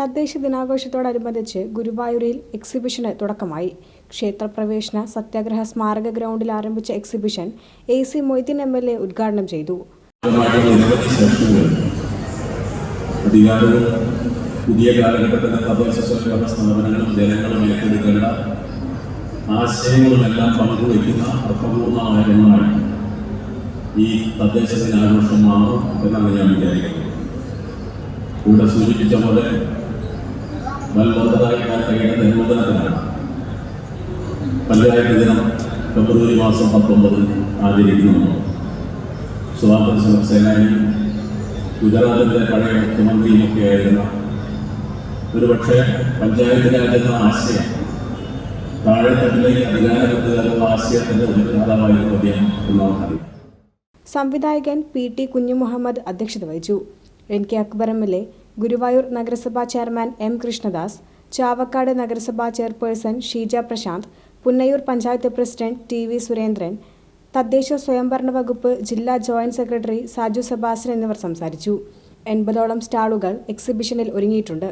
തദ്ദേശ ദിനാഘോഷത്തോടനുബന്ധിച്ച് ഗുരുവായൂരിൽ എക്സിബിഷന് തുടക്കമായി. ക്ഷേത്രപ്രവേശന സത്യാഗ്രഹ സ്മാരക ഗ്രൗണ്ടിൽ ആരംഭിച്ച exhibition A C Moideen M L A ഉദ്ഘാടനം ചെയ്തു. പുതിയ കാലഘട്ടത്തിലെ സ്ഥാപനങ്ങളും ഈ തദ്ദേശ ഇവിടെ സൂചിപ്പിച്ച പോലെ പഞ്ചായത്ത് ദിനം ഫെബ്രുവരി മാസം പത്തൊമ്പതിന് ആചരിക്കുന്നു സ്വാതന്ത്ര്യ സമര ഗുജറാത്തിന്റെ പഴയ മുഖ്യമന്ത്രിയുമൊക്കെ ആയിരുന്ന പഞ്ചായത്ത് രാജ് ആശയം സംവിധായകൻ പി ടി കുഞ്ഞുമുഹമ്മദ് അധ്യക്ഷത വഹിച്ചു. N K Akbar M L A Guruvayur നഗരസഭാ ചെയർമാൻ എം കൃഷ്ണദാസ് ചാവക്കാട് നഗരസഭാ chairperson Sheeja Prashanth Punnayur panchayat president T V Surendran തദ്ദേശ സ്വയംഭരണ വകുപ്പ് ജില്ലാ ജോയിന്റ് സെക്രട്ടറി സാജു സെബാസ്റ്റ്യൻ എന്നിവർ സംസാരിച്ചു. എൺപതോളം സ്റ്റാളുകൾ എക്സിബിഷനിൽ ഒരുങ്ങിയിട്ടുണ്ട്.